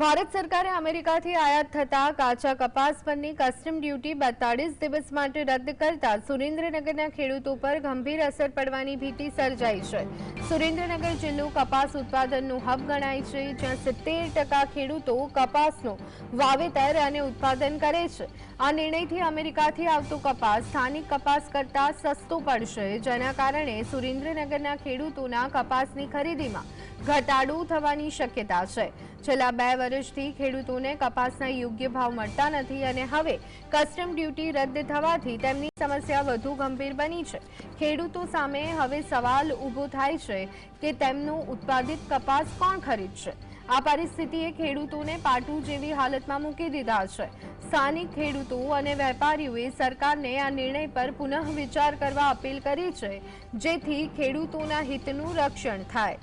ભારત સરકારે અમેરિકાથી આયાત થતા કાચા કપાસ પરની કસ્ટમ ડ્યુટી બેતાળીસ દિવસ માટે રદ કરતા સુરેન્દ્રનગરના ખેડૂતો પર ગંભીર અસર પડવાની ભીતિ સર્જાઈ છે. સુરેન્દ્રનગર જિલ્લો કપાસ ઉત્પાદનનું હબ ગણાય છે, જ્યાં સિત્તેર ટકા ખેડૂતો કપાસનું વાવેતર અને ઉત્પાદન કરે છે. આ નિર્ણયથી અમેરિકાથી આવતો કપાસ સ્થાનિક કપાસ કરતા સસ્તો પડશે, જેના કારણે સુરેન્દ્રનગરના ખેડૂતોના કપાસની ખરીદીમાં ઘટાડો થવાની શક્યતા છે. છેલ્લા બે વર્ષથી ખેડૂતોને કપાસના યોગ્ય ભાવ મળતા નથી અને હવે કસ્ટમ ડ્યુટી રદ થવાથી તેમની સમસ્યા વધુ ગંભીર બની છે. ખેડૂતો સામે હવે સવાલ ઊભો થાય છે કે તેમનું ઉત્પાદિત કપાસ કોણ ખરીદશે? આ પરિસ્થિતિએ ખેડૂતોને પાટું જેવી હાલતમાં મૂકી દીધા છે. સ્થાનિક ખેડૂતો અને વેપારીઓએ સરકારને આ નિર્ણય પર પુનઃ વિચાર કરવા અપીલ કરી છે, જેથી ખેડૂતોના હિતનું રક્ષણ થાય.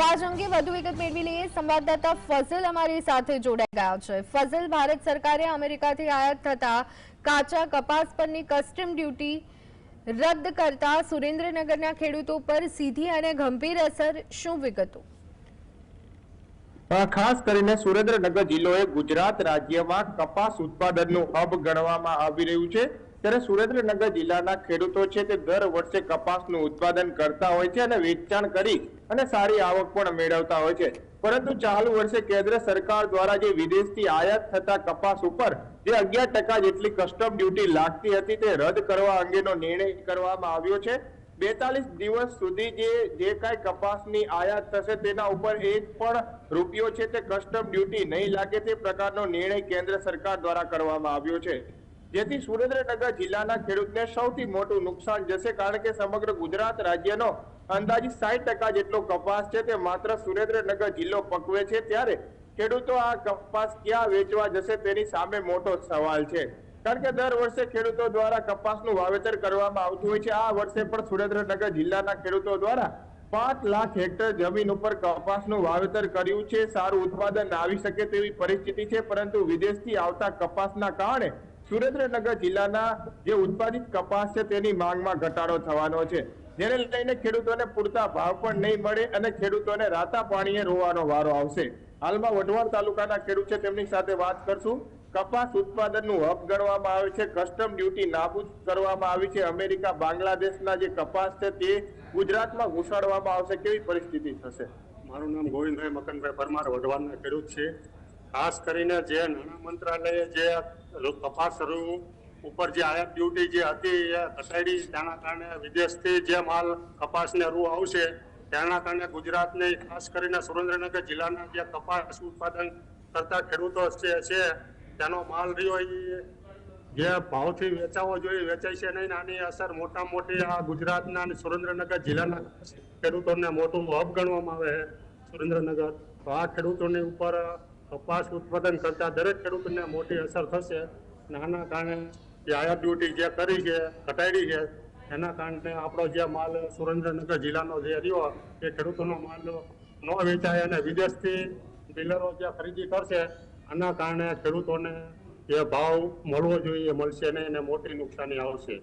તો આજ અંગે વધુ વિગત મેળવી લઈએ. સંવાદદાતા ફઝલ અમારી સાથે જોડાઈ ગયા છે. ફઝલ, ભારત સરકારે અમેરિકાથી આયાત થતા કાચા કપાસ પરની કસ્ટમ ડ્યુટી રદ કરતા સુરેન્દ્રનગરના ખેડૂતો પર સીધી અને ગંભીર અસર. શું વિગતો? ખાસ કરીને સુરેન્દ્રનગર જિલ્લો એ ગુજરાત રાજ્યમાં કપાસ ઉત્પાદનનું હબ ગણવામાં આવી રહ્યું છે. ત્યારે સુરેન્દ્રનગર જિલ્લાના ખેડૂતો છે તે દર વર્ષે કપાસનું ઉત્પાદન કરતા હોય છે અને વેચાણ કરી અને સારી આવક પણ મેળવતા હોય છે. પરંતુ ચાલુ વર્ષે કેન્દ્ર સરકાર દ્વારા જે વિદેશથી આયાત થતા કપાસ ઉપર જે અગિયાર ટકા જેટલી કસ્ટમ ડ્યુટી લાગતી હતી તે રદ કરવા અંગેનો નિર્ણય કરવામાં આવ્યો છે. બેતાલીસ દિવસ સુધી જે જે કાંઈ કપાસની આયાત થશે તેના ઉપર એક પણ રૂપિયો છે તે કસ્ટમ ડ્યુટી નહીં લાગે તે પ્રકારનો નિર્ણય કેન્દ્ર સરકાર દ્વારા કરવામાં આવ્યો છે. જેથી સુરેન્દ્રનગર જિલ્લાના ખેડૂતને સૌથી મોટું નુકસાન જશે કારણ કે સમગ્ર ગુજરાત રાજ્યનો અંદાજિત સાઠ ટકા જેટલો કપાસ છે તે માત્ર સુરેન્દ્રનગર જિલ્લો પકવે છે. ત્યારે ખેડૂતો આ કપાસ ક્યાં વેચવા જશે તેની સામે મોટો સવાલ છે. કારણ કે દર વર્ષે ખેડૂતો દ્વારા કપાસનું વાવેતર કરવામાં આવતું હોય છે. આ વર્ષે પણ સુરેન્દ્રનગર જિલ્લાના ખેડૂતો દ્વારા પાંચ લાખ હેક્ટર જમીન ઉપર કપાસનું વાવેતર કર્યું છે. સારું ઉત્પાદન આવી શકે તેવી પરિસ્થિતિ છે, પરંતુ વિદેશથી આવતા કપાસના કારણે સુરેન્દ્રનગર જિલ્લાના જે ઉત્પાદિત કપાસ છે તેની માંગમાં ઘટાડો થવાનો છે. જેને લઈને ખેડૂતોને પૂરતા ભાવ પણ નહીં મળે અને ખેડૂતોને રાતા પાણીએ રોવાનો વારો આવશે. હાલમાં વઢવાણ તાલુકાના ખેડૂત છે, તેમની સાથે વાત કરશું. કપાસ ઉત્પાદનનું હબ ગણવામાં આવે છે, કસ્ટમ ડ્યુટી નાબૂદ કરવામાં આવી છે. અમેરિકા, બાંગ્લાદેશના જે કપાસ છે તે ગુજરાતમાં ઘૂસાડવામાં આવશે. કેવી પરિસ્થિતિ થશે? મારું નામ ગોવિંદભાઈ મકનભાઈ પરમાર, વઢવાણના ખેડૂત છે. ખાસ કરીને જે નાણાં મંત્રાલયે જે કપાસ શરૂ ઉપર જે આયાત ડ્યુટી જે હતી એ ઘટાડી તેના કારણે વિદેશથી જે માલ કપાસને રૂ આવશે, તેના કારણે ગુજરાતને ખાસ કરીને સુરેન્દ્રનગર જિલ્લાના જે કપાસ ઉત્પાદન કરતા ખેડૂતો છે, તેનો માલ રહ્યો એ જે ભાવથી વેચાવો જોઈએ, વેચાય છે નહીં નાની અસર મોટા મોટી આ ગુજરાતના અને સુરેન્દ્રનગર જિલ્લાના ખેડૂતોને મોટું હબ ગણવામાં આવે છે સુરેન્દ્રનગર. તો આ ખેડૂતોની ઉપર કપાસ ઉત્પાદન કરતા દરેક ખેડૂતને મોટી અસર થશે અને આના કારણે જે આયાત ડ્યુટી જે કરી છે, ઘટાડી છે, એના કારણે આપણો જે માલ સુરેન્દ્રનગર જિલ્લાનો જે રહ્યો, એ ખેડૂતોનો માલ ન વેચાય અને વિદેશથી ડીલરો જે ખરીદી કરશે, આના કારણે ખેડૂતોને જે ભાવ મળવો જોઈએ મળશે નહીં અને મોટી નુકસાની આવશે.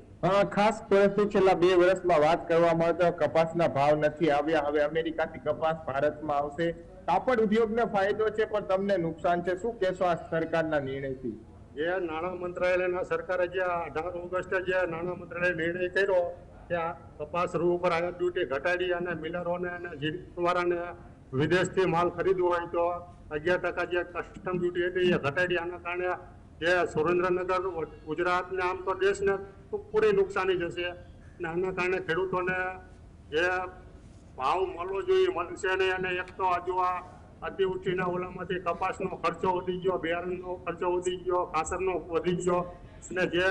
ખાસ પરિસ્થિતિ છેલ્લા બે વર્ષમાં વાત કરવામાં આવે તો કપાસના ભાવ નથી આવ્યા. હવે અમેરિકાથી કપાસ ભારતમાં આવશે. કાપડ ઉદ્યોગને ફાયદો છે પણ તમને નુકસાન છે. શું કહેશો આ સરકારના નિર્ણયથી? જે નાણાં મંત્રાલયના સરકારે જે અઢાર ઓગસ્ટે જે નાણાં મંત્રાલયે નિર્ણય કર્યો કે કપાસ રૂ ઉપર આયાત ડ્યુટી ઘટાડી અને મિલરોને અને જીડીવાળાને વિદેશથી માલ ખરીદવો હોય તો અગિયાર ટકા જે કસ્ટમ ડ્યુટી હતી એ ઘટાડી. આના કારણે જે સુરેન્દ્રનગર, ગુજરાતને આમ તો દેશને પૂરી નુકસાની જશે. અને આના કારણે ખેડૂતોને જે ભાવ મળવો જોઈએ, મળશે નહીં અને એક તો હજુ આ અતિ ઉઠીના ઓલામાંથી કપાસનો ખર્ચો વધી ગયો, બિયારણનો ખર્ચો વધી ગયો, ખાતરનો વધી ગયો. અને જે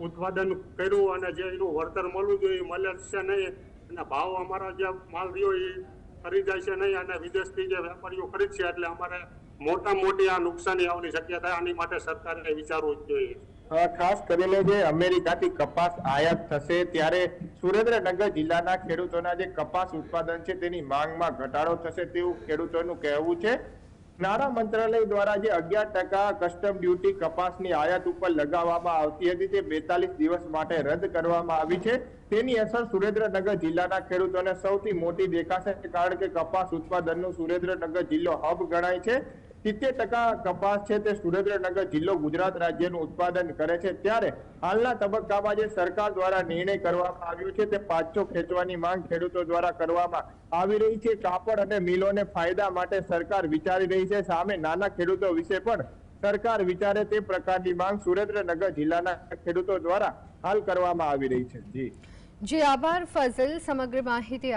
ઉત્પાદન કર્યું અને જે એનું વળતર મળવું જોઈએ એ મળે છે નહીં. અને ભાવ અમારા જે માલ રહ્યો એ ખરીદાય છે નહીં. અને વિદેશથી જે વેપારીઓ ખરીદશે, એટલે અમારે મોટા મોટી આ નુકસાની આવવાની શક્યતા આની માટે સરકારે વિચારવું જોઈએ. ખાસ કરીને જે અમેરિકાથી કપાસ આયાત થશે ત્યારે સુરેન્દ્રનગર જિલ્લાના ખેડૂતોના જે કપાસ ઉત્પાદન છે તેની માંગમાં ઘટાડો થશે તેવું ખેડૂતોનું કહેવું છે. નાણાં મંત્રાલય દ્વારા જે અગિયાર ટકા કસ્ટમ ડ્યુટી કપાસની આયાત ઉપર લગાવવામાં આવતી હતી તે બેતાલીસ દિવસ માટે રદ કરવામાં આવી છે. તેની અસર સુરેન્દ્રનગર જિલ્લાના ખેડૂતોને સૌથી મોટી દેખાશે કારણ કે કપાસ ઉત્પાદનનું સુરેન્દ્રનગર જિલ્લો હબ ગણાય છે. સિત્તેર ટકા કપાસ છે તે સુરેન્દ્રનગર જિલ્લો ગુજરાત રાજ્યનું ઉત્પાદન કરે છે. ત્યારે હાલના તબક્કામાં જે સરકાર દ્વારા નિર્ણય કરવામાં આવ્યો છે તે પાછો ખેંચવાની માંગ ખેડૂતો દ્વારા કરવામાં આવી રહી છે. કાપડ અને મિલોને ફાયદા માટે સરકાર વિચારી રહી છે. સામે નાના ખેડૂતો વિશે પણ સરકાર વિચારે તે પ્રકારની માંગ સુરેન્દ્રનગર જિલ્લાના ખેડૂતો દ્વારા હાલ કરવામાં આવી રહી છે. જી. જી, આભાર ફઝલ. સમગ્ર માહિતી